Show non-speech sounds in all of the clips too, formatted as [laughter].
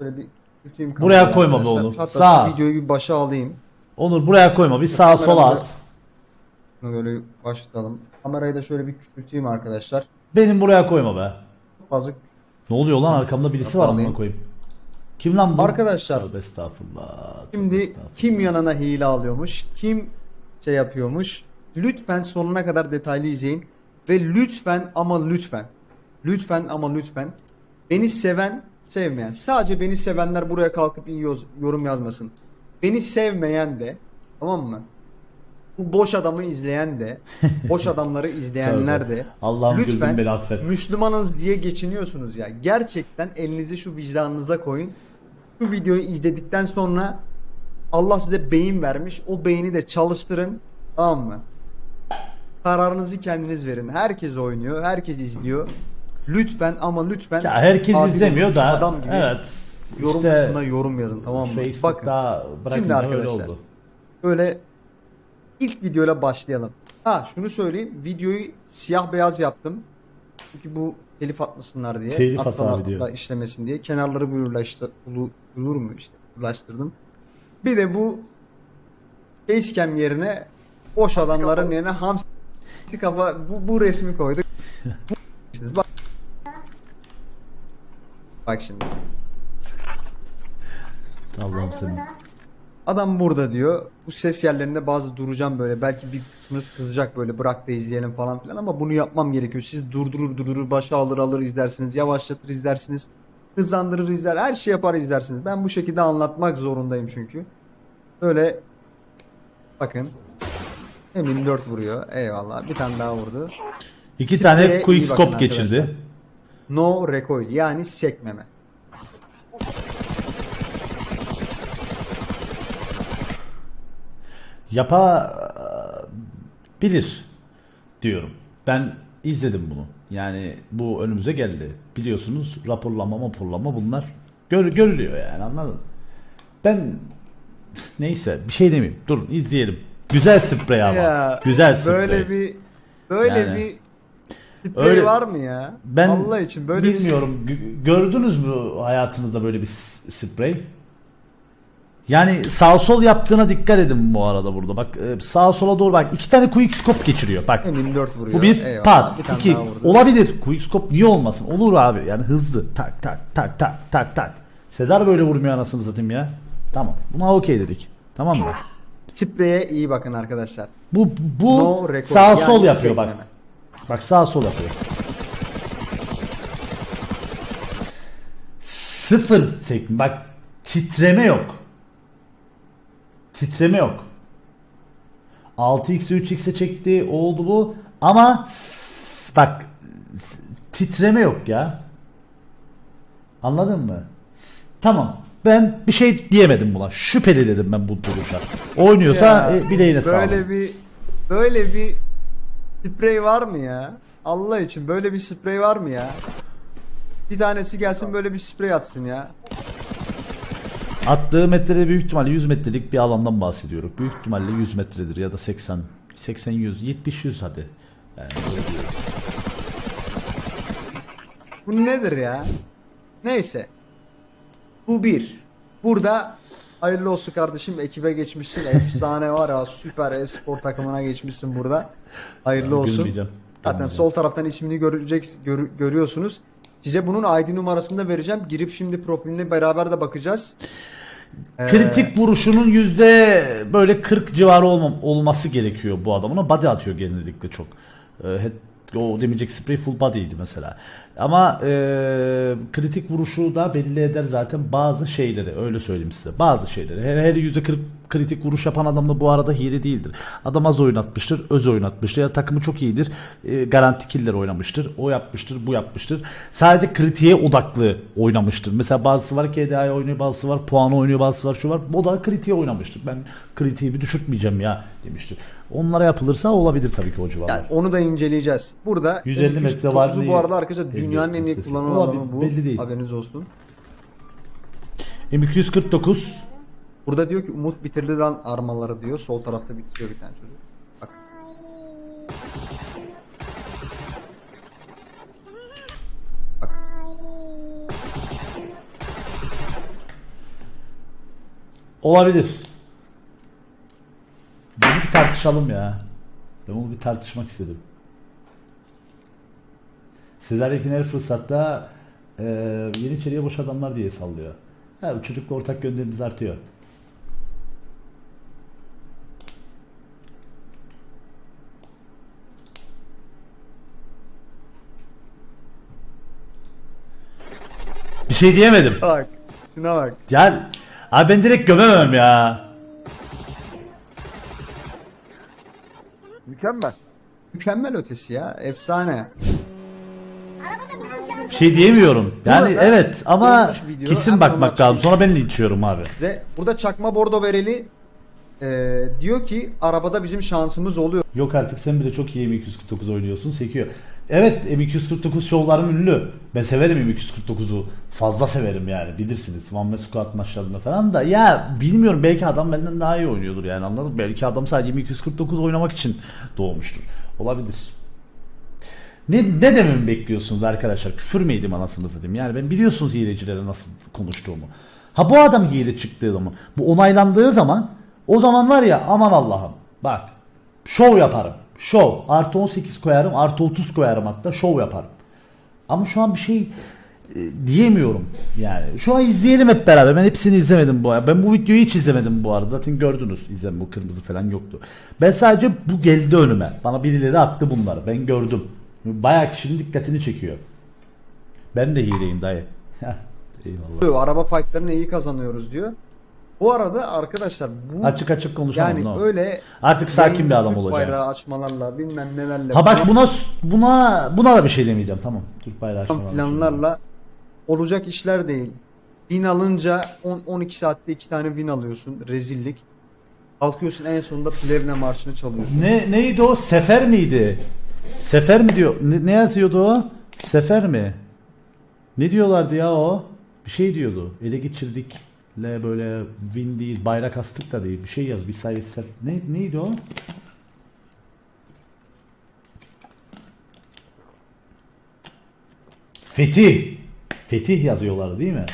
Şöyle bir tutayım Buraya kamerayı koyma be arkadaşlar. oğlum. Hatta Sağ. videoyu bir başa alayım. Onur buraya koyma. Bir sağa sola at. Bunu böyle başlatalım. Kamerayı da şöyle bir küçülteyim arkadaşlar. Benim buraya koyma be. Çok fazla Ne oluyor lan arkamda birisi var amına Alayım. koyayım. Kim lan bu? Arkadaşlar, Tövbe estağfurullah. tövbe Şimdi estağfurullah. kim yanına hile alıyormuş, kim şey yapıyormuş. Lütfen sonuna kadar detaylı izleyin. Ve lütfen ama lütfen, lütfen ama lütfen beni seven, sevmeyen. Sadece beni sevenler buraya kalkıp iyi yorum yazmasın. Beni sevmeyen de, tamam mı? Bu boş adamı izleyen de, boş [laughs] adamları izleyenler de Allah'ım lütfen beni affet. Müslümanız diye geçiniyorsunuz ya. Gerçekten elinizi şu vicdanınıza koyun. Şu videoyu izledikten sonra Allah size beyin vermiş. O beyni de çalıştırın. Tamam mı? Kararınızı kendiniz verin. Herkes oynuyor. Herkes izliyor. Lütfen ama lütfen Ya herkes adil izlemiyor da. adam gibi evet. yorum işte kısmına yorum yazın tamam mı? Bakın bırakınca öyle arkadaşlar, oldu. böyle ilk videoyla başlayalım. Ha şunu söyleyeyim. Videoyu siyah beyaz yaptım. Çünkü bu telif atmasınlar diye. Telif atar işlemesin diye. Kenarları blurlaştı, blu- blur mu işte blurlaştırdım. Bir de bu facecam yerine boş adamların yerine hamsi kafa bu, bu resmi koyduk. Bu- [laughs] bak. Bak şimdi. Allah'ım senin. Adam burada diyor. Bu ses yerlerinde bazı duracağım böyle. Belki bir kısmınız kızacak böyle bırak da izleyelim falan filan ama bunu yapmam gerekiyor. Siz durdurur durdurur başa alır alır izlersiniz. Yavaşlatır izlersiniz. Hızlandırır izler. Her şey yapar izlersiniz. Ben bu şekilde anlatmak zorundayım çünkü. Böyle bakın. Emin 4 vuruyor. Eyvallah. Bir tane daha vurdu. İki Spreye tane quick scope geçirdi. arkadaşlar. No recoil yani sekmeme. Yapa bilir diyorum. Ben izledim bunu. Yani bu önümüze geldi. Biliyorsunuz raporlama raporlama bunlar gör, görülüyor yani anladın? Ben neyse bir şey demeyeyim. Dur izleyelim. Güzel sprey ama. Ya, Güzel sprey. Böyle bir böyle Yani. bir Öyle- var mı ya? Ben Allah için böyle bir bilmiyorum. Gö- Gördünüz mü hayatınızda böyle bir s- sprey? Yani sağ sol yaptığına dikkat edin bu arada burada. Bak e, sağa sola doğru bak. iki tane quick scope geçiriyor. Bak. Emin 4 vuruyor. Bu bir Eyvallah. pat. Bir tane iki. daha vurdu. Olabilir. Quick scope niye olmasın? Olur abi. Yani hızlı. Tak tak tak tak tak tak. Sezar böyle vurmuyor anasını satayım ya. Tamam. Buna okey dedik. Tamam mı? Spreye iyi bakın arkadaşlar. Bu bu No recoil, sağ yani sol yapıyor bak. sekmeme. Bak sağ sol yapıyor. Sıfır sekme. Bak titreme yok. Titreme yok. 6x 3x'e çekti oldu bu ama bak titreme yok ya. Anladın mı? Tamam. Ben bir şey diyemedim buna. Şüpheli dedim ben bu duruşa. Oynuyorsa Ya, e, bileğine sağlık. Böyle bir böyle bir sprey var mı ya? Allah için böyle bir sprey var mı ya? Bir tanesi gelsin böyle bir sprey atsın ya. Attığı metrede büyük ihtimalle 100 metrelik bir alandan bahsediyoruz. Büyük ihtimalle 100 metredir ya da 80 80 100 70 100 hadi. Yani. Bu nedir ya? Neyse. Bu bir. Burada hayırlı olsun kardeşim ekibe geçmişsin. Efsane var ya süper e-spor takımına geçmişsin burada. Hayırlı olsun. Gülmeyeceğim. Zaten sol taraftan ismini görecek gör- görüyorsunuz. Size bunun ID numarasını da vereceğim. Girip şimdi profiline beraber de bakacağız. Ee, Kritik vuruşunun yüzde böyle 40 civarı olmam, olması gerekiyor bu adamın. O body atıyor genellikle çok. Ee, o demeyecek sprey full body'ydi mesela. Ama e, kritik vuruşu da belli eder zaten bazı şeyleri öyle söyleyeyim size. Bazı şeyleri. Her, her yüzde 40 kritik vuruş yapan adam da bu arada hile değildir. Adam az oynatmıştır, öz oynatmıştır ya takımı çok iyidir. E, garanti killer oynamıştır. O yapmıştır, bu yapmıştır. Sadece kritiğe odaklı oynamıştır. Mesela bazısı var KDA'ya oynuyor, bazısı var puanı oynuyor, bazısı var şu var. O da kritiğe oynamıştır. Ben kritiği bir düşürtmeyeceğim ya demiştir. Onlara yapılırsa olabilir tabii ki o civarlar. Yani onu da inceleyeceğiz. Burada 150 metre var M249'u diye- bu arada arkadaşlar 50 dünyanın en iyi metresi. kullanılan Olabilir, adamı bu. belli değil. Haberiniz olsun. M249 Burada diyor ki Umut bitirdi lan armaları diyor. Sol tarafta bitiriyor bir tane çocuk. Bak. Bak. Olabilir. Bunu bir tartışalım ya. Ben bunu bir tartışmak istedim. Sezer Yekin her fırsatta eee Yeniçeri'ye boş adamlar diye sallıyor. Ha, bu çocukla ortak gönderimiz artıyor. Bir şey diyemedim. Bak. Şuna bak. Yani abi ben direkt gömemem ya. Mükemmel. Mükemmel ötesi ya. Efsane. Bir şey diyemiyorum. Yani arada evet ama olmuş video, kesin hemen bakmak onu açayım. lazım. Sonra ben linçiyorum abi. Size burada çakma bordo bereli e, diyor ki arabada bizim şansımız oluyor. Yok artık sen bile çok iyi M249 oynuyorsun sekiyor. Evet M249 şovlarım ünlü. Ben severim M249'u. Fazla severim yani bilirsiniz. Man Squad maçlarında falan da ya bilmiyorum belki adam benden daha iyi oynuyordur yani anladın mı? Belki adam sadece M249 oynamak için doğmuştur. Olabilir. Ne, ne dememi bekliyorsunuz arkadaşlar? Küfür mü yedim anasını satayım? Yani ben biliyorsunuz hilecilere nasıl konuştuğumu. Ha bu adam hile çıktığı zaman, bu onaylandığı zaman o zaman var ya aman Allah'ım bak şov yaparım. Şov. Artı 18 koyarım, artı 30 koyarım hatta şov yaparım. Ama şu an bir şey e, diyemiyorum yani. Şu an izleyelim hep beraber. Ben hepsini izlemedim bu arada. Ben bu videoyu hiç izlemedim bu arada. Zaten gördünüz. İzlem bu kırmızı falan yoktu. Ben sadece bu geldi önüme. Bana birileri attı bunları. Ben gördüm. Bayağı kişinin dikkatini çekiyor. Ben de hileyim dayı. [laughs] Eyvallah. Araba fightlarını iyi kazanıyoruz diyor. Bu arada arkadaşlar bu Açık açık konuşalım. yani no. öyle Artık sakin bir adam Türk olacağım. Bayrağı açmalarla bilmem nelerle Ha bak buna buna buna da bir şey demeyeceğim. Tamam. Türk bayrağı açma. planlarla olacak işler değil. Win alınca 10 12 saatte 2 tane win alıyorsun. Rezillik. Kalkıyorsun en sonunda Plevne marşını çalıyorsun. Ne neydi o? Sefer miydi? Sefer mi diyor? Ne, ne yazıyordu o? Sefer mi? Ne diyorlardı ya o? Bir şey diyordu. Ele geçirdik. Le böyle win değil, bayrak astık da değil. Bir şey yaz. Bir sayı sef. Ne neydi o? Fetih. Fetih yazıyorlar değil mi?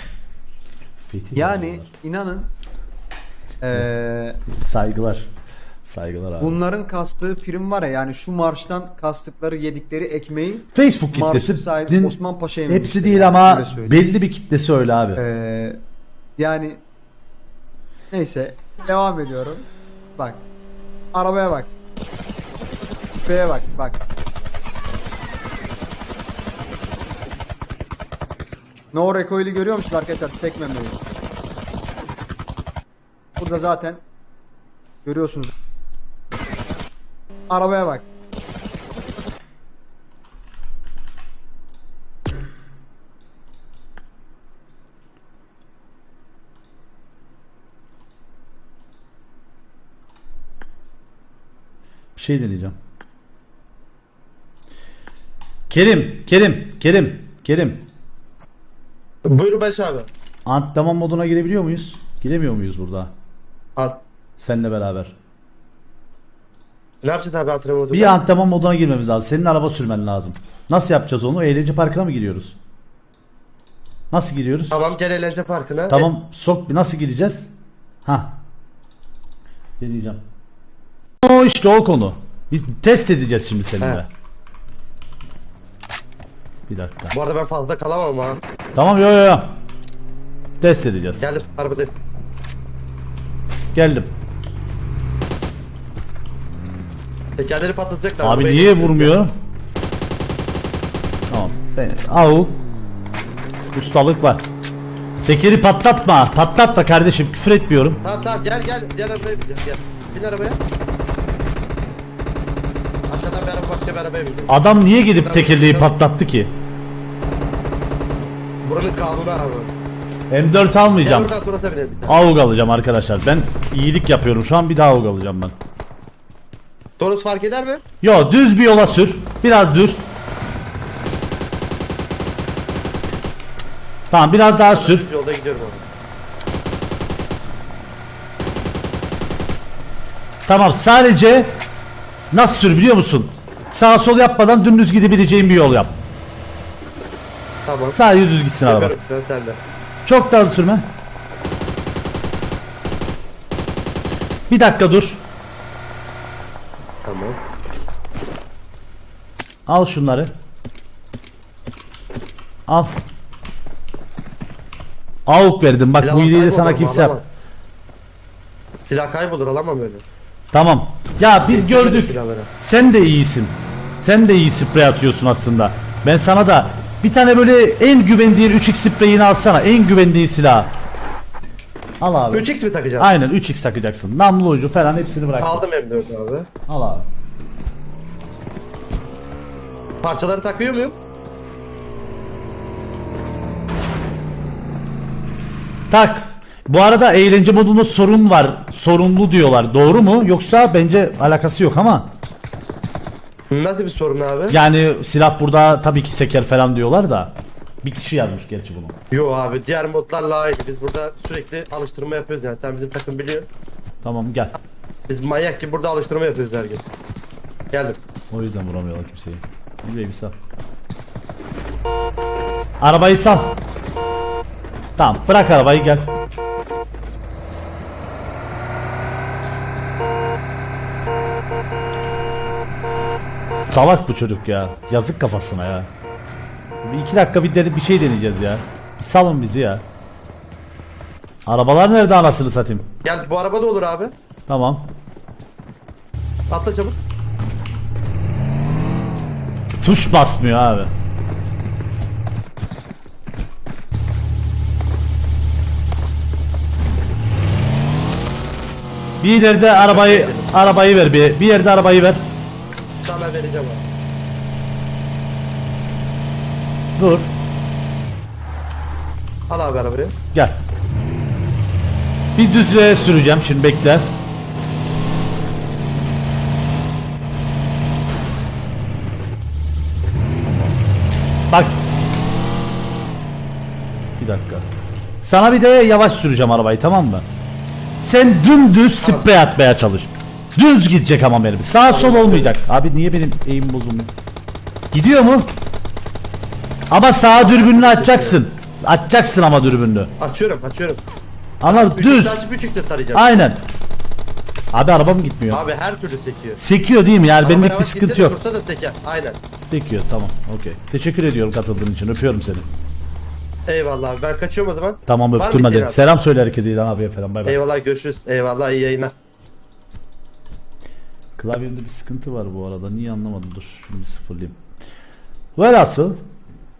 Fetih. Yani yazıyorlar. inanın eee, saygılar. Saygılar abi. bunların kastığı prim var ya yani şu marştan kastıkları yedikleri ekmeği Facebook kitlesi din- Osman Paşa yememiştir hepsi değil yani, ama belli bir kitlesi öyle abi. Eee, yani neyse devam ediyorum. Bak arabaya bak. Tipeye bak bak. No recoil'i görüyor musun arkadaşlar? Sekmemeyi. Burada zaten görüyorsunuz. Arabaya bak. Şey deneyeceğim. Kerim, Kerim, Kerim, Kerim. Buyur Baş abi. Antrenman moduna girebiliyor muyuz? Giremiyor muyuz burada? Al. Seninle beraber. Ne yapacağız abi antrenman modunda? Bir antrenman moduna girmemiz lazım. Senin araba sürmen lazım. Nasıl yapacağız onu? Eğlence parkına mı giriyoruz? Nasıl giriyoruz? Tamam gel eğlence parkına. Tamam sok bir nasıl gireceğiz? Ha. Deneyeceğim. O işte o konu. Biz test edeceğiz şimdi seninle. He. Bir dakika. Bu arada ben fazla kalamam ha. Tamam yo yo yo. Test edeceğiz. Geldim arabadayım. Geldim. Tekerleri patlatacaklar. Abi niye vurmuyor? Tamam. Ben, au. Ustalık var. Tekeri patlatma. Patlatma kardeşim. Küfür etmiyorum. Tamam tamam gel gel. Diğer arabaya bin. Gel. Bin arabaya. Bir arabaya bin. Adam niye gidip tekerleği patlattı ki? Buranın kanunu abi. M4 Gel almayacağım. buradan sonrası. AUG alacağım arkadaşlar. Ben iyilik yapıyorum. Şu an bir daha AUG alacağım ben. Toros fark eder mi? Yo düz bir yola sür. Biraz düz. Tamam biraz daha sür. Yolda gidiyorum abi. Tamam sadece nasıl sür biliyor musun? Sağ sol yapmadan dümdüz gidebileceğin bir yol yap. Tamam. Sadece düz gitsin araba. Yukarı, sen de. Çok da hızlı sürme. Bir dakika dur. Tamam. Al şunları. Al. Avuk verdim. Bak bu Silahlar iyiliği de kaybolur sana kimse yap. alamam. Silah kaybolur alamam öyle. Tamam. Ya biz gördük. Silahları. Sen de iyisin. Sen de iyi sprey atıyorsun aslında. Ben sana da bir tane böyle en güvendiğin 3x spreyini alsana. En güvendiğin silah. Al abi. 3x mi takacağım? Aynen 3x takacaksın. Namlu ucu falan hepsini bırak. Aldım M4 abi. Al abi. Parçaları takıyor muyum? Tak. Bu arada eğlence modunda sorun var. Sorunlu diyorlar. Doğru mu? Yoksa bence alakası yok ama. Nasıl bir sorun abi? Yani silah burada tabii ki seker falan diyorlar da. Bir kişi yazmış gerçi bunu. Yo abi diğer modlarla aynı. Biz burada sürekli alıştırma yapıyoruz yani. Sen bizim takım biliyor. Tamam gel. Biz manyak gibi burada alıştırma yapıyoruz her gün. Geldim. O yüzden vuramıyorlar kimseyi. Güzel bir sal. Arabayı sal. Tamam bırak arabayı gel. Salak bu çocuk ya. Yazık kafasına ya. Bir iki dakika bir, dene- bir şey deneyeceğiz ya. Bir salın bizi ya. Arabalar nerede anasını satayım? Gel bu araba da olur abi. Tamam. Atla çabuk. Tuş basmıyor abi. Bir ileride arabayı arabayı ver bir. Bir yerde arabayı ver. Sana vereceğim abi. Dur. Al abi arabayı. Gel. Bir düzlüğe süreceğim şimdi bekle. Bak. Bir dakika. Sana bir de yavaş süreceğim arabayı tamam mı? Sen dümdüz sprey atmaya çalış. Düz gidecek ama benim. Sağ sol olmayacak. Abi niye benim eğim bozulmuyor? Gidiyor mu? Ama sağ dürbününü açacaksın. Açacaksın ama dürbününü. Açıyorum açıyorum. Ama düz. Açıp üçükle tarayacağım. Aynen. Abi arabam gitmiyor. Abi her türlü sekiyor. Sekiyor değil mi? Yani benlik bir yavaş sıkıntı gitse de yok. Dursa da seker. Aynen. Sekiyor tamam. Okey. Teşekkür ediyorum katıldığın için. Öpüyorum seni. Eyvallah abi ben kaçıyorum o zaman. Tamam Var mı öptüm isteğin hadi. abi? Selam söyle herkese İlhan abiye falan. Bay bay. Eyvallah görüşürüz. Eyvallah iyi yayınlar. Klavyemde bir sıkıntı var bu arada. Niye anlamadım. Dur şunu bir sıfırlayayım. Velhasıl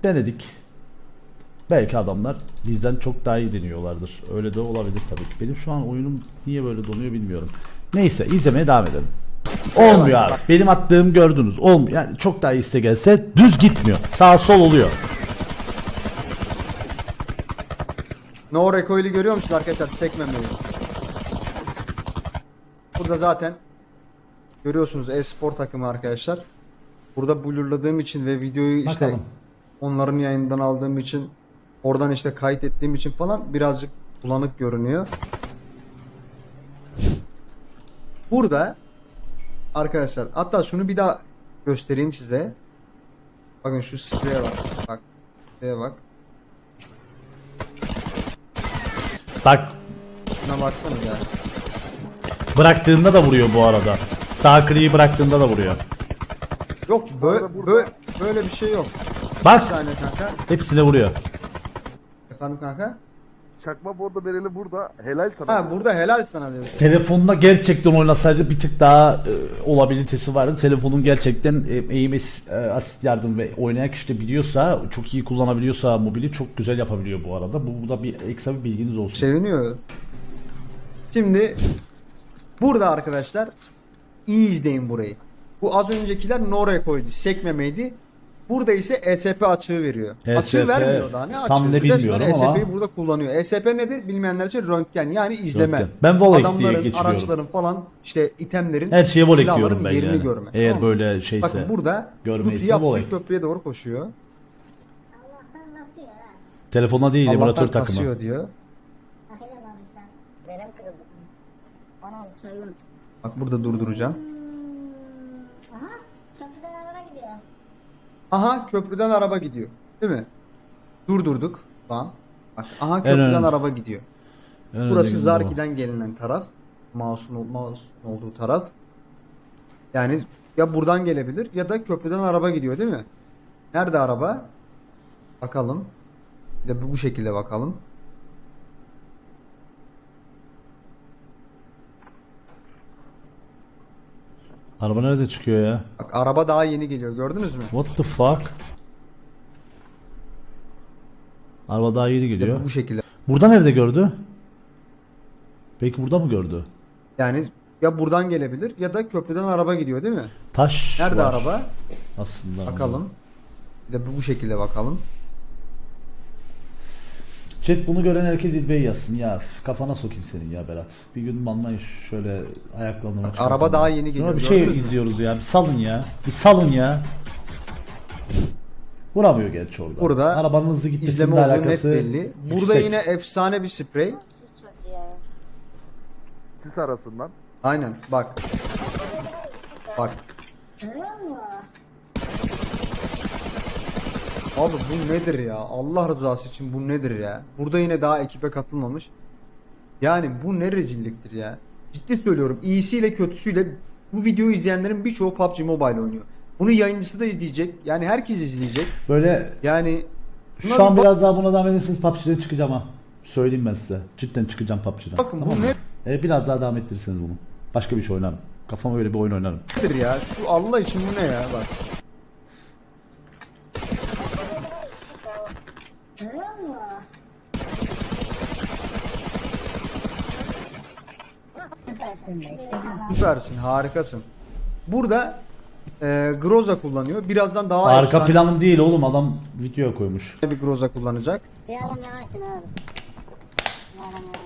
denedik. Belki adamlar bizden çok daha iyi deniyorlardır. Öyle de olabilir tabii ki. Benim şu an oyunum niye böyle donuyor bilmiyorum. Neyse izlemeye devam edelim. Olmuyor abi. Benim attığım gördünüz. Olmuyor. Yani çok daha iste gelse düz gitmiyor. Sağ sol oluyor. No recoil'i görüyor musun arkadaşlar? Sekmemeyi. Burada zaten görüyorsunuz e-spor takımı arkadaşlar. Burada blurladığım için ve videoyu işte Bakalım. onların yayından aldığım için oradan işte kayıt ettiğim için falan birazcık bulanık görünüyor. Burada arkadaşlar hatta şunu bir daha göstereyim size. Bakın şu spreye bak. Bak. Spreye bak. Bak Şuna baksanız ya. bıraktığında da vuruyor bu arada. Sağ kliği bıraktığında da vuruyor. Yok böyle, böyle, böyle bir şey yok. Bak Bir saniye kanka. hepsine vuruyor. Efendim kanka? Çakma bordo bereli burada. Helal sana. Ha burada helal sana diyorsun. Telefonda gerçekten oynasaydı bir tık daha e, olabilitesi vardı. Telefonun gerçekten e, aim as- e, assist yardım ve oynayan kişi de biliyorsa, çok iyi kullanabiliyorsa mobili çok güzel yapabiliyor bu arada. Bu, bu da bir ekstra bir bilginiz olsun. Seviniyor. Şimdi burada arkadaşlar iyi izleyin burayı. Bu az öncekiler no recoil'di, sekmemeydi. Burada ise ESP açığı veriyor. ESP açığı vermiyor daha ne açığı? tam ne bilmiyorum ama- ESP'yi burada kullanıyor. ESP nedir? Bilmeyenler için röntgen yani izleme. Röntgen. Ben Volek diye Adamların, geçiriyorum. araçların falan işte itemlerin Her şeye volek diyorum ben yerini yani. görme. Eğer Tamam böyle şeyse. Bakın burada görmeyse volek. köprüye doğru koşuyor. Telefonda değil, Allah'tan emülatör takımı. kasıyor diyor. Verem kırıldı. Anam sayılır. Bak burada durduracağım. Aha. Köprüden araba gidiyor. Aha köprüden araba gidiyor. Değil mi? Durdurduk. Tamam. Bak aha köprüden önemli. araba gidiyor. En Burası. Zarki'den gelinen taraf. Mouse'un mouse olduğu taraf. Yani ya buradan gelebilir ya da köprüden araba gidiyor değil mi? Nerede araba? Bakalım. Bir de bu şekilde bakalım. Araba nerede çıkıyor ya? Bak araba daha yeni geliyor gördünüz mü? What the fuck? Araba daha yeni geliyor. bu bu şekilde. Burada nerede gördü? Belki burada mı gördü? Yani ya buradan gelebilir ya da köprüden araba gidiyor değil mi? Taş Nerede var araba? Aslında. Bakalım. Bir de bu şekilde bakalım. Chat bunu gören herkes İlbe'yi yazsın ya. üf, Kafana sokayım senin ya Berat. Bir gün banlayın şöyle ayaklarını Bak, çıkartın. araba daha yeni geliyor, Bir şey mü? izliyoruz ya. Bir salın ya. Bir salın ya. Vuramıyor gerçi orada. Burada Arabanın hızlı İzleme gitmesiyle olduğu net alakası belli. Burada yüksek. yine efsane bir sprey. Sis arasından. Aynen bak. Bak. Görüyor musun? Abi bu nedir ya? Allah rızası için bu nedir ya? Burada yine daha ekibe katılmamış. Yani bu ne rezilliktir ya? Ciddi söylüyorum. İyisiyle kötüsüyle bu videoyu izleyenlerin birçoğu PUBG Mobile oynuyor. Bunu yayıncısı da izleyecek. Yani herkes izleyecek. Böyle Yani şu an biraz daha buna devam ederseniz PUBG'den çıkacağım ha. Söyleyeyim ben size. Cidden çıkacağım PUBG'den. Bakın bu Tamam mı? ne- E, biraz daha devam ettirirseniz bunu. Başka bir şey oynarım. Kafama öyle bir oyun oynarım. nedir ya? Şu Allah için bu ne ya? Bak. Görüyor musun? Süpersin be işte. Süpersin, harikasın. Burada e, Groza kullanıyor. Birazdan daha Arka efsane planım değil oğlum adam videoya koymuş. bir Groza kullanacak. Bir adam yavaşın abi. Bir adam yavaş.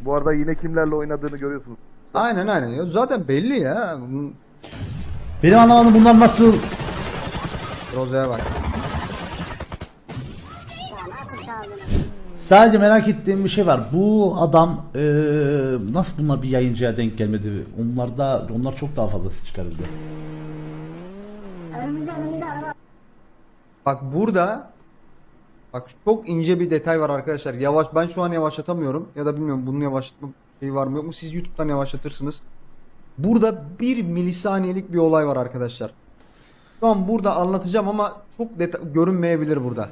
Bu arada yine kimlerle oynadığını görüyorsunuz. Aynen aynen. Ya Zaten belli ya. Bunun Benim anlamadım bunlar nasıl Groza'ya bak. Sadece merak ettiğim bir şey var. Bu adam eee, nasıl bunlar bir yayıncıya denk gelmedi? Onlar da onlar çok daha fazla ses çıkarırdı. Bak burada bak çok ince bir detay var arkadaşlar. Yavaş ben şu an yavaşlatamıyorum ya da bilmiyorum bunun yavaşlatma şeyi var mı yok mu? Siz YouTube'dan yavaşlatırsınız. Burada bir milisaniyelik bir olay var arkadaşlar. Şu an burada anlatacağım ama çok görünmeyebilir burada.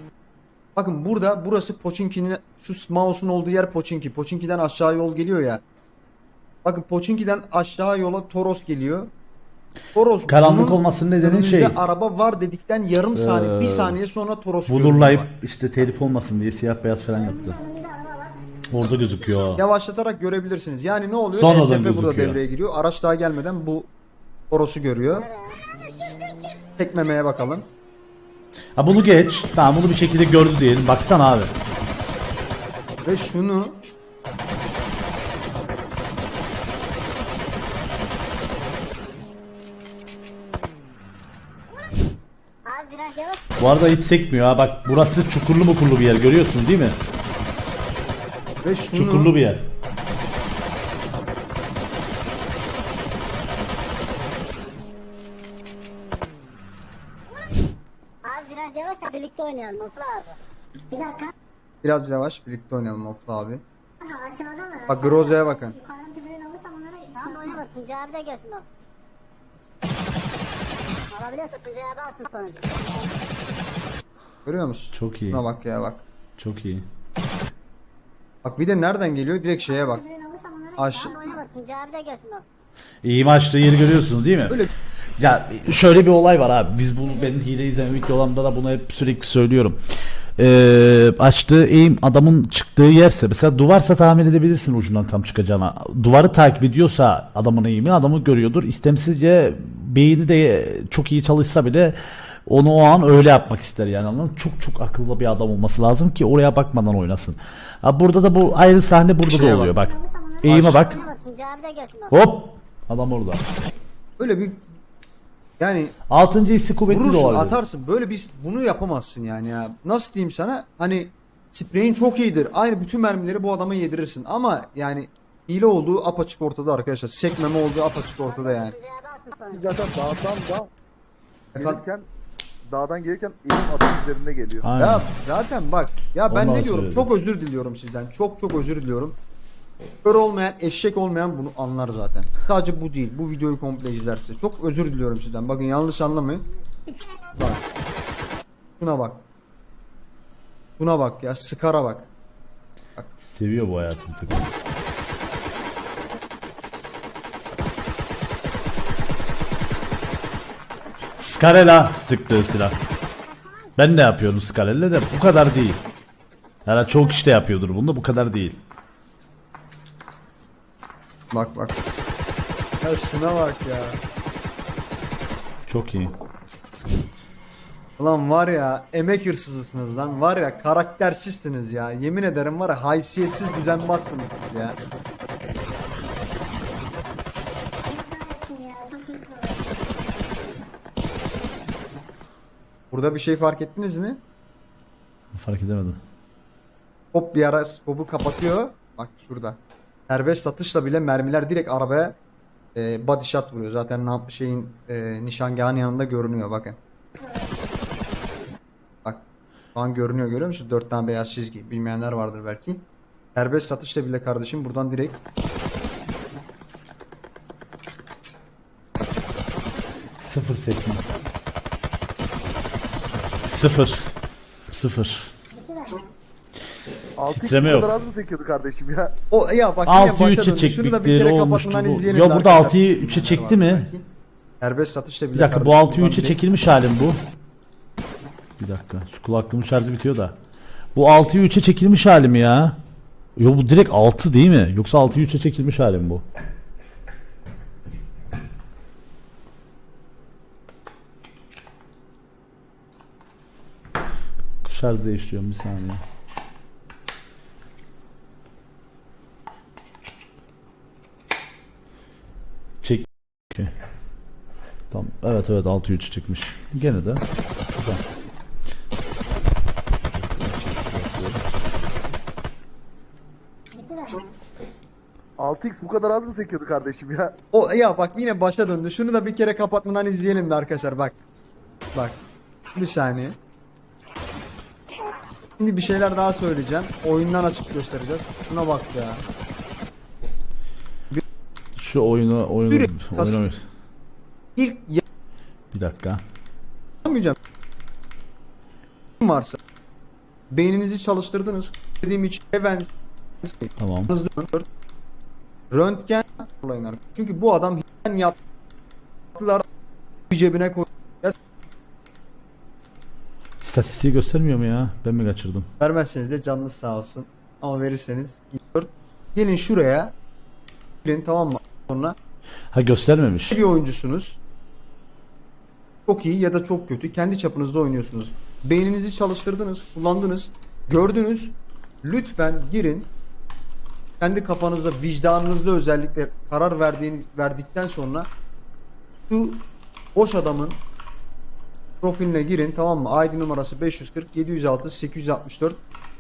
Bakın burada burası Pochinki'nin şu mouse'un olduğu yer Pochinki. Pochinki'den aşağı yol geliyor ya. Bakın Pochinki'den aşağı yola Toros geliyor. Toros Karanlık olmasının nedeni şey. araba var dedikten yarım saniye, bir Ee, saniye sonra Toros görünüyor Bulurlayıp işte telif olmasın diye siyah beyaz falan yaptı. Orada gözüküyor. Yavaşlatarak görebilirsiniz. Yani ne oluyor? Sonradan burada gözüküyor. devreye giriyor. Araç daha gelmeden bu Toros'u görüyor. Tekmemeye bakalım. Ha bunu geç. Tamam bunu bir şekilde gördü diyelim. Baksana abi. Ve şunu. Bu arada hiç sekmiyor ha. Bak burası çukurlu mukurlu bir yer görüyorsun değil mi? ve şunu Çukurlu bir yer. Abi biraz yavaş da birlikte oynayalım Mutlu abi. Bir dakika. biraz yavaş birlikte oynayalım Ofla abi. Aha, aşağıda mı? Bak Groza'ya bakın. Yukarıdan tepeden alırsam onlara... Tamam oynama Tuncay abi de gelsin bak. Alabiliyorsa Tuncay abi alsın sonucu. Görüyor musun? Çok iyi. Buna bak ya bak. Çok iyi. Bak bir de nereden geliyor? Direkt şeye bak. Aş Tamam oynama Tuncay abi de gelsin bak. İyi maçta yeri görüyorsunuz değil mi? Öyle Ya şöyle bir olay var abi. Biz bunu benim hile izleme videolarımda da bunu hep sürekli söylüyorum. Ee, açtığı eğim adamın çıktığı yerse mesela duvarsa tahmin edebilirsin ucundan tam çıkacağına. Duvarı takip ediyorsa adamın eğimi adamı görüyordur. İstemsizce beyni de çok iyi çalışsa bile onu o an öyle yapmak ister yani anladın? Çok çok akıllı bir adam olması lazım ki oraya bakmadan oynasın. Ha, burada da bu ayrı sahne burada Şeye da oluyor bak. Eğime bak. Hop. Adam orada. öyle bir yani Altıncı hissi kuvvetli de vurursun olabilir. atarsın. Böyle bir bunu yapamazsın yani ya. Nasıl diyeyim sana? Hani spreyin çok iyidir. Aynı bütün mermileri bu adama yedirirsin. Ama yani hile olduğu apaçık ortada arkadaşlar. Sekmeme olduğu apaçık ortada yani. Biz zaten dağdan da Efendim? gelirken dağdan gelirken elim atın üzerinde geliyor. Aynen. Ya zaten bak ya ben Ondan ne diyorum söyledim. çok özür diliyorum sizden çok çok özür diliyorum. Kör olmayan eşek olmayan bunu anlar zaten. Sadece bu değil bu videoyu komple izlerse. Çok özür diliyorum sizden bakın yanlış anlamayın. Bak. Şuna bak. Buna bak ya skara bak. Seviyor bu hayatı tık. Skarela sıktığı silah. Ben de yapıyorum Skarel'le de bu kadar değil. Yani çoğu kişi de yapıyordur bunu da bu kadar değil. Bak bak. Ya şuna bak ya. Çok iyi. Ulan var ya emek hırsızısınız lan. Var ya karaktersizsiniz ya. Yemin ederim var ya haysiyetsiz düzenbazsınız siz ya. Burada bir şey fark ettiniz mi? Fark edemedim. Hop bir ara skopu kapatıyor. Bak şurada. Serbest satışla bile mermiler direkt arabaya e, body shot vuruyor. Zaten şeyin e, nişangahın yanında görünüyor bakın. Bak şu an görünüyor görüyor musun? Dört tane beyaz çizgi. Bilmeyenler vardır belki. Serbest satışla bile kardeşim buradan direkt Sıfır sekme. Sıfır. Sıfır. Altı Titreme bu yok. kadar az mı sekiyordu kardeşim ya? O ya bak yine 6'yı başa 3'e döndü. Şunu da bir çektikleri kere olmuştu bu. izleyelim. Ya burada arkadaşlar. 6'yı 3'e çekti mi? Serbest satışla bile Bir dakika bu kardeşim 6'yı buradan 3'e direkt- çekilmiş halim bu. Bir dakika şu kulaklığımın şarjı bitiyor da. Bu 6'yı 3'e çekilmiş halim ya. Yo bu direkt 6 değil mi? Yoksa 6'yı 3'e çekilmiş halim bu. Şarj değiştiriyorum bir saniye. Okey. Tamam. Evet evet 6 3 çıkmış. Gene de. Güzel. Altı x bu kadar az mı sekiyordu kardeşim ya? O ya bak yine başa döndü. Şunu da bir kere kapatmadan izleyelim de arkadaşlar bak. Bak. Bir saniye. Şimdi bir şeyler daha söyleyeceğim. Oyundan açık göstereceğiz. Şuna bak ya. Şu oyunu oyunu oyunu İlk bir dakika. yapamayacağım. varsa beyninizi çalıştırdınız. Dediğim için event Tamam. röntgen arkadaşlar. Çünkü bu adam hiçten yaptılar bir cebine koy. İstatistiği göstermiyor mu ya? Ben mi kaçırdım? Vermezseniz de canınız sağ olsun. Ama verirseniz. Gelin şuraya. Gelin tamam mı? Sonra Ha göstermemiş. bir oyuncusunuz. Çok iyi ya da çok kötü. Kendi çapınızda oynuyorsunuz. Beyninizi çalıştırdınız, kullandınız, gördünüz. Lütfen girin. Kendi kafanızda, vicdanınızda özellikle karar verdiğini verdikten sonra şu boş adamın profiline girin tamam mı? ID numarası 540 706 864.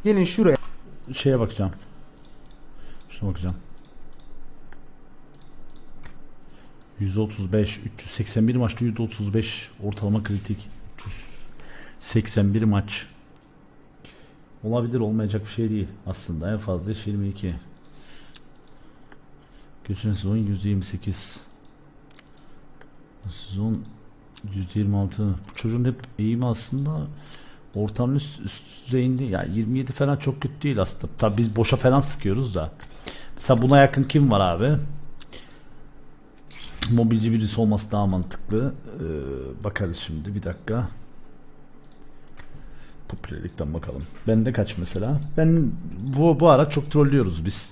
Gelin şuraya. Şeye bakacağım. Şuna bakacağım. 135 381 maçta 135 ortalama kritik. 381 maç. Olabilir olmayacak bir şey değil aslında. En fazla 22 geçen sezon 128 Bu sezon 126 bu çocuğun hep eğimi aslında ortamın üst, üst düzeyinde. Ya 27 falan çok kötü değil aslında. Tabi biz boşa falan sıkıyoruz da. Mesela buna yakın kim var abi mobilci birisi olması daha mantıklı. Ee, bakarız şimdi bir dakika. Popülerlikten bakalım. Bende kaç mesela? Ben bu bu ara çok trollüyoruz biz.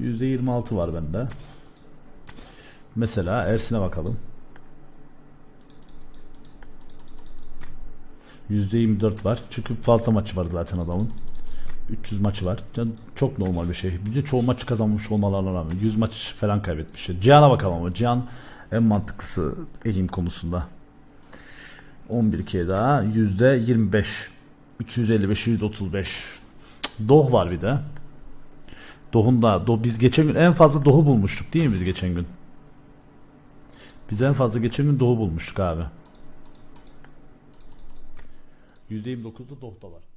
%26 var bende. Mesela Ersin'e bakalım. %24 var. Çünkü fazla maçı var zaten adamın. 300 maçı var. Yani çok normal bir şey. Bir de çoğu maçı kazanmış olmalarına rağmen 100 maç falan kaybetmiş. Cihan'a bakalım ama Cihan en mantıklısı eğim konusunda. 11 kere daha %25 355 135 Doh var bir de. Doh'un da Doh biz geçen gün en fazla Doh'u bulmuştuk değil mi biz geçen gün? Biz en fazla geçen gün Doh'u bulmuştuk abi. %29'da dohta var.